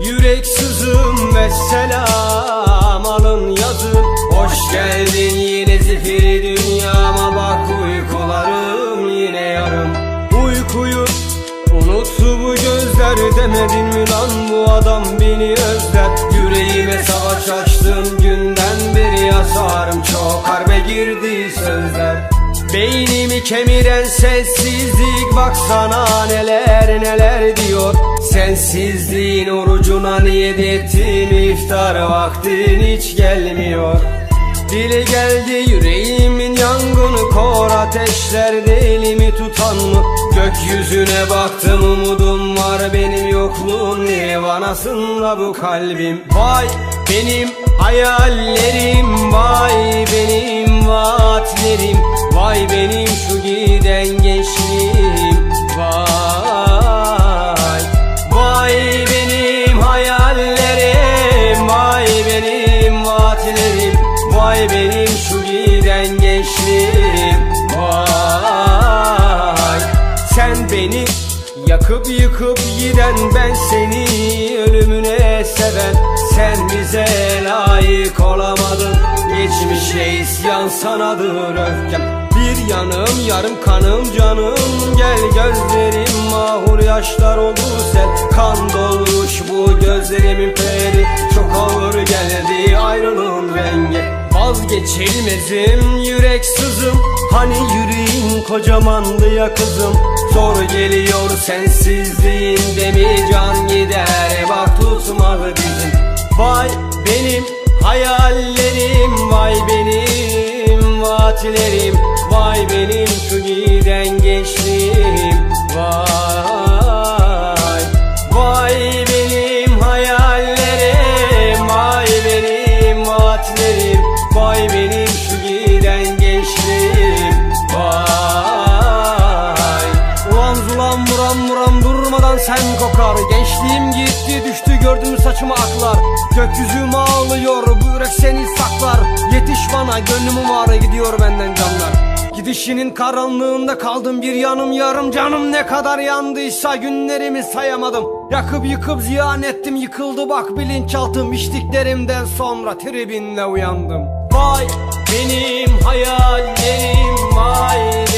Yürek sızım ve selam alın yazın Hoş geldin yine zifiri dünyama bak uykularım yine yarım. Uykuyu unuttu bu gözler demedin mi lan bu adam beni özler? Yüreğime savaş açtığım günden beri yasarım çok harbe girdi sözler Beynimi kemiren sessizlik baksana neler neler diyor. Sensizliğin orucuna niyet ettim iftar vaktin hiç gelmiyor. Dile geldi yüreğimin yangını kor ateşlerde elimi tutan mı? Gökyüzüne baktım umudum var benim yokluğun nevanasında bu kalbim. Vay benim hayallerim yakıp yıkıp giden Ben seni ölümüne seven Sen bize layık olamadın Geçmişe isyan sanadır öfkem. Bir yanım yarım kanım canım Gel gözlerim mahur yaşlar oldu sen. Kan dolmuş bu gözlerimin peri Çok ağır geldi ayrılığın rengi. Vazgeçilmezim yürek sızım Hani yüreğin kocamandı ya kızım. Zor geliyor sensizliğinde mi can gider. Bak tutmadı bizim. Vay benim hayallerim Vay benim Ulan zulan buram buram durmadan sen kokar. Gençliğim gitti düştü gördüm saçıma aklar. Gökyüzüm ağlıyor bu yürek seni saklar. Yetiş bana gönlümün ağrı gidiyor benden canlar. Gidişinin karanlığında kaldım bir yanım yarım. Canım ne kadar yandıysa günlerimi sayamadım. Yakıp yıkıp ziyan ettim yıkıldı bak bilinçaltım. İçtiklerimden sonra tribinle uyandım. Vay benim hayallerim Vay